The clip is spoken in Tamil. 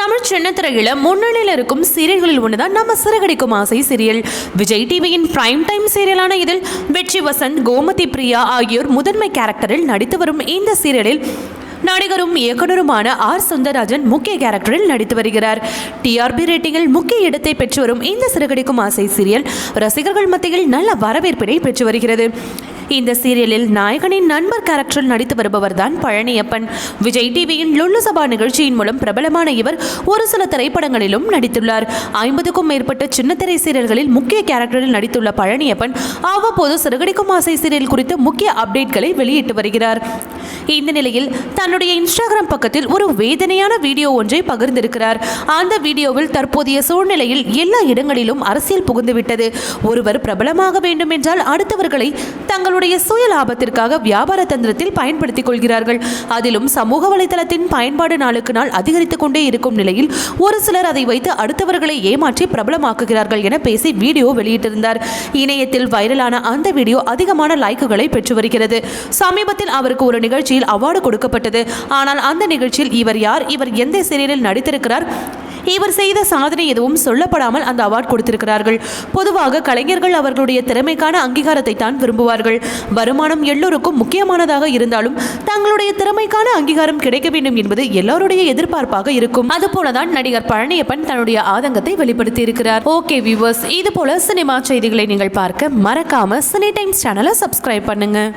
தமிழ் சின்னத்திரையில முன்னணியில் இருக்கும் சீரியல்களில் ஒன்றுதான் நம்ம சிறகடிக்கும் ஆசை சீரியல். விஜய் டிவியின் பிரைம் டைம் சீரியலான இதில் வெற்றி வசந்த் கோமதி பிரியா ஆகியோர் முதன்மை கேரக்டரில் நடித்து வரும் இந்த சீரியலில் நடிகரும் இயக்குனருமான ஆர் சுந்தரராஜன் முக்கிய கேரக்டரில் நடித்து வருகிறார். டிஆர்பி ரேட்டிங்கில் முக்கிய இடத்தை பெற்று வரும் இந்த சிறுகடிக்கும் ஆசை சீரியல் ரசிகர்கள் மத்தியில் நல்ல வரவேற்பினை பெற்று வருகிறது. இந்த சீரியலில் நாயகனின் நண்பர் கேரக்டரில் நடித்து வருபவர் தான் பழனியப்பன். விஜய் டிவியின் லுல்லு சபா நிகழ்ச்சியின் மூலம் பிரபலமான இவர் ஒரு சில திரைப்படங்களிலும் நடித்துள்ளார். ஐம்பதுக்கும் மேற்பட்ட சின்னத்திரை சீரியல்களில் முக்கிய கேரக்டரில் நடித்துள்ள பழனியப்பன் அவ்வப்போது சிறுகடிக்கும் ஆசை சீரியல் குறித்து முக்கிய அப்டேட்களை வெளியிட்டு வருகிறார். இந்த நிலையில் தன்னுடைய இன்ஸ்டாகிராம் பக்கத்தில் ஒரு வேதனையான வீடியோ ஒன்றை பகிர்ந்திருக்கிறார். அந்த வீடியோவில் தற்போதைய சூழ்நிலையில் எல்லா இடங்களிலும் அரசியல் புகுந்துவிட்டது. ஒருவர் பிரபலமாக வேண்டும் என்றால் அடுத்தவர்களை தங்களுடைய சுய லாபத்திற்காக வியாபார தந்திரத்தில் பயன்படுத்திக் கொள்கிறார்கள். அதிலும் சமூக வலைதளத்தின் பயன்பாடு நாளுக்கு நாள் அதிகரித்துக் கொண்டே இருக்கும் நிலையில் ஒரு சிலர் அதை வைத்து அடுத்தவர்களை ஏமாற்றி பிரபலமாக்குகிறார்கள் என பேசி வீடியோ வெளியிட்டிருந்தார். இணையத்தில் வைரலான அந்த வீடியோ அதிகமான லைக்குகளை பெற்று வருகிறது. சமீபத்தில் அவருக்கு ஒரு நிகழ்ச்சியில் அவார்டு கொடுக்கப்பட்டது. ஆனால் அந்த நிகழ்ச்சியில் இவர் யார்? இவர் எந்த சீரியலில் நடித்திருக்கிறார்? இவர் செய்த சாதனை எதுவும் சொல்லப்படாமல் அந்த அவார்ட் கொடுத்திருக்கிறார்கள். பொதுவாக கலைஞர்கள் அவர்களுடைய திறமைக்கான அங்கீகாரத்தை தான் விரும்புவார்கள். வருமானம் எல்லோருக்கும் முக்கியமானதாக இருந்தாலும் தங்களுடைய திறமைக்கான அங்கீகாரம் கிடைக்க வேண்டும் என்பது எல்லோருடைய எதிர்பார்ப்பாக இருக்கும். அதுபோலதான் நடிகர் பழனியப்பன் தன்னுடைய ஆதங்கத்தை வெளிப்படுத்தி இருக்கிறார் ஓகே வியூவர்ஸ் இது போல சினிமா செய்திகளை நீங்கள் பார்க்க மறக்காம சினி டைம்ஸ் சேனலை சப்ஸ்கிரைப் பண்ணுங்க.